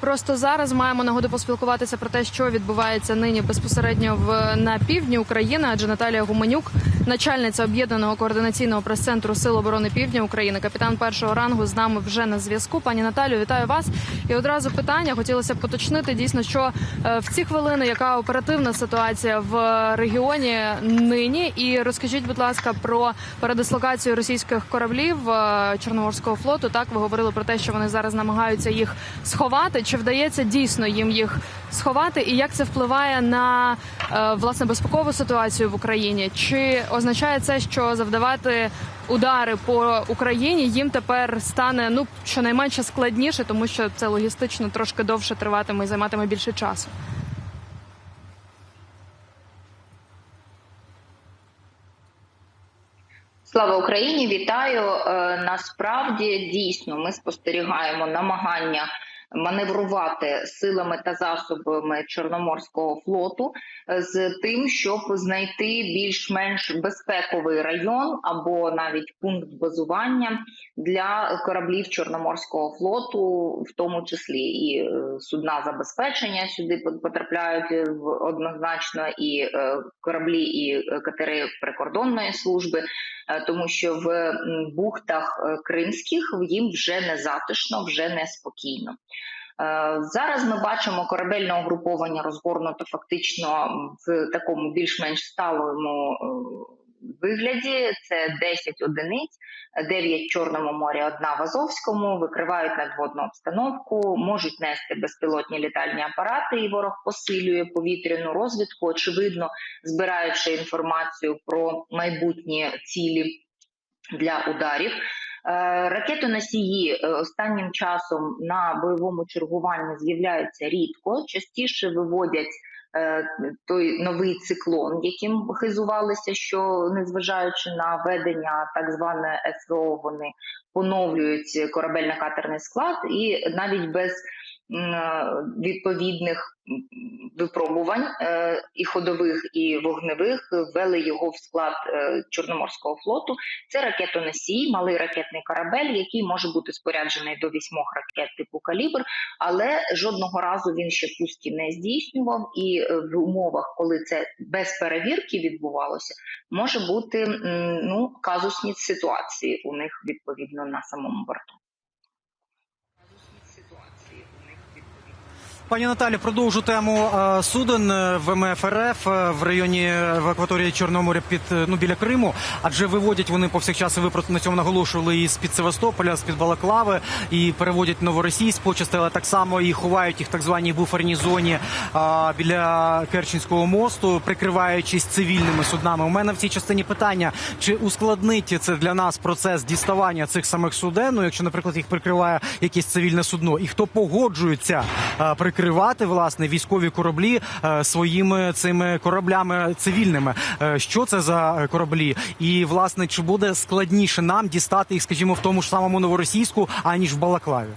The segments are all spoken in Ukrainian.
Просто зараз маємо нагоду поспілкуватися про те, що відбувається нині безпосередньо в на півдні України. Адже Наталія Гуменюк, начальниця об'єднаного координаційного прес-центру Сил оборони Півдня України, капітан першого рангу з нами вже на зв'язку. Пані Наталю, вітаю вас. І одразу питання хотілося б поточнити дійсно, що е, в ці хвилини яка оперативна ситуація в регіоні нині. І розкажіть, будь ласка, про передислокацію російських кораблів е, Чорноморського флоту. Так ви говорили про те, що вони зараз намагаються їх сховати. Чи вдається дійсно їм їх сховати, і як це впливає на е, власне безпекову ситуацію в Україні? Чи означає це, що завдавати удари по Україні їм тепер стане ну щонайменше складніше, тому що це логістично трошки довше триватиме і займатиме більше часу? Слава Україні! Вітаю! Е, Насправді дійсно ми спостерігаємо намагання маневрувати силами та засобами Чорноморського флоту е, з тим, щоб знайти більш-менш безпековий район або навіть пункт базування для кораблів Чорноморського флоту, в тому числі і е, судна забезпечення сюди потрапляють е, однозначно і кораблі, і катери прикордонної служби. Тому що в бухтах кримських їм вже не затишно, вже не спокійно. Зараз ми бачимо корабельне угруповання розгорнуто фактично в такому більш-менш сталому е, вигляді. Це 10 одиниць, 9 в Чорному морі, одна в Азовському, викривають надводну обстановку, можуть нести безпілотні літальні апарати, і ворог посилює повітряну розвідку, очевидно, збираючи інформацію про майбутні цілі для ударів. Е, Ракетоносії е, останнім часом на бойовому чергуванні з'являються рідко, частіше виводять е, той новий циклон, яким хизувалися, що незважаючи на ведення так зване СВО, вони поновлюють корабельно-катерний склад, і навіть без відповідних випробувань е, і ходових, і вогневих ввели його в склад е, Чорноморського флоту. Це ракетоносій, малий ракетний корабель, який може бути споряджений до вісьмох ракет типу калібр, але жодного разу він ще пустки не здійснював. І е, в умовах, коли це без перевірки відбувалося, може бути ну казусні ситуації у них відповідно на самому борту. Пані Наталі, продовжу тему е, суден е, в МФРФ е, в районі в акваторії Чорного моря під ну біля Криму, адже виводять вони повсякчас, і ви на цьому наголошували і з під Севастополя, з під Балаклави, і переводять новоросійськ почасти, але так само і ховають їх в так званій буферній зоні а, біля Керченського мосту, прикриваючись цивільними суднами. У мене в цій частині питання: чи ускладнить це для нас процес діставання цих самих суден, ну, якщо, наприклад, їх прикриває якесь цивільне судно, і хто погоджується а, прикривати власне військові кораблі е, своїми цими кораблями цивільними? Е, Що це за кораблі? І власне чи буде складніше нам дістати їх, скажімо, в тому ж самому новоросійську, аніж в Балаклаві?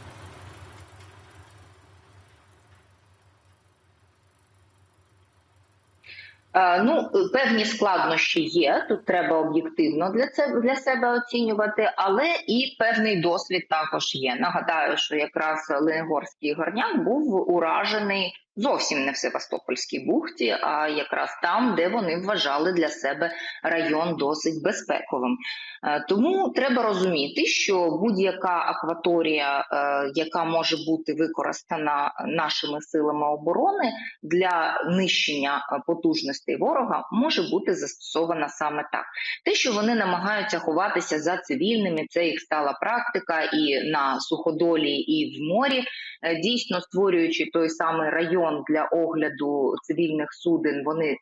Ну, певні складнощі є. Тут треба об'єктивно для це для себе оцінювати, але і певний досвід також є. Нагадаю, що якраз Ленгорський горняк був уражений зовсім не в Севастопольській бухті, а якраз там, де вони вважали для себе район досить безпековим. Е, Тому треба розуміти, що будь-яка акваторія, е, яка може бути використана нашими силами оборони для нищення е, потужностей ворога, може бути застосована саме так. Те, що вони намагаються ховатися за цивільними, це їх стала практика і на суходолі, і в морі, дійсно створюючи той самий район для огляду цивільних суден, вони е,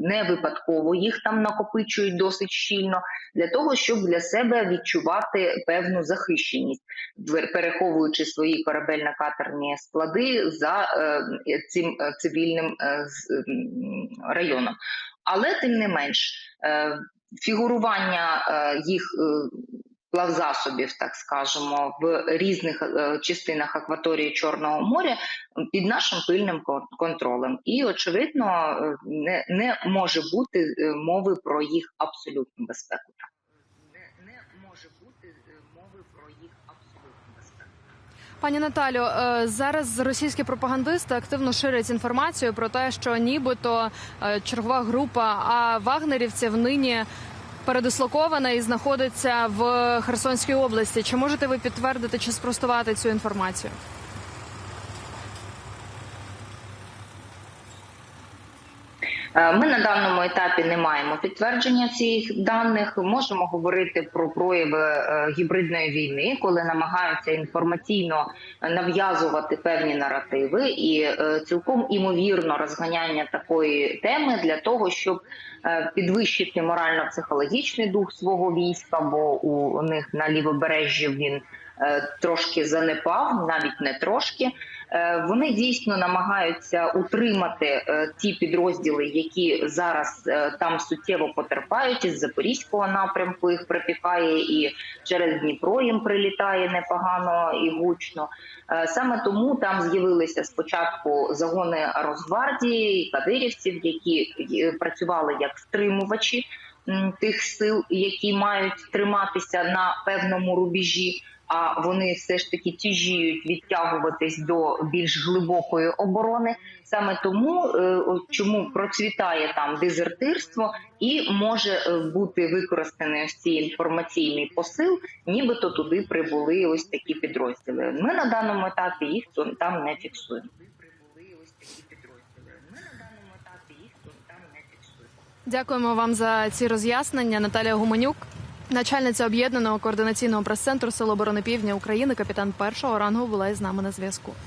не випадково їх там накопичують досить щільно для того, щоб для себе відчувати певну захищеність, переховуючи свої корабельно-катерні склади за е, цим е, цивільним е, з- районом. Але тим не менш, фігурування їх. Плавзасобів, так скажемо, в різних е, частинах акваторії Чорного моря під нашим пильним кон- контролем, і очевидно, е, не, не може бути мови про їх абсолютну безпеку. Пані Наталю, е, зараз російські пропагандисти активно ширять інформацію про те, що нібито чергова група а вагнерівців нині передислокована і знаходиться в Херсонській області. Чи можете ви підтвердити чи спростувати цю інформацію? Ми на даному етапі не маємо підтвердження цих даних. Можемо говорити про прояви е, гібридної війни, коли намагаються інформаційно нав'язувати певні наративи, і е, цілком імовірно розганяння такої теми для того, щоб е, підвищити морально-психологічний дух свого війська, бо у них на лівобережжі він е, трошки занепав, навіть не трошки. Е, Вони дійсно намагаються утримати е, ті підрозділи, які зараз е, там суттєво потерпають. Із запорізького напрямку їх припікає, і через Дніпро їм прилітає непогано і гучно. Е, Саме тому там з'явилися спочатку загони Росгвардії і кадирівців, які е, працювали як стримувачі тих сил, які мають триматися на певному рубежі. А вони все ж таки тяжіють відтягуватись до більш глибокої оборони. Саме тому е, чому процвітає там дезертирство і може е, бути використаний ось цей інформаційний посил, нібито туди прибули ось такі підрозділи. Ми на даному етапі їх там не фіксуємо. Дякуємо вам за ці роз'яснення. Наталія Гуменюк, начальниця об'єднаного координаційного прес-центру Сил оборони Півдня України, капітан першого рангу, була із нами на зв'язку.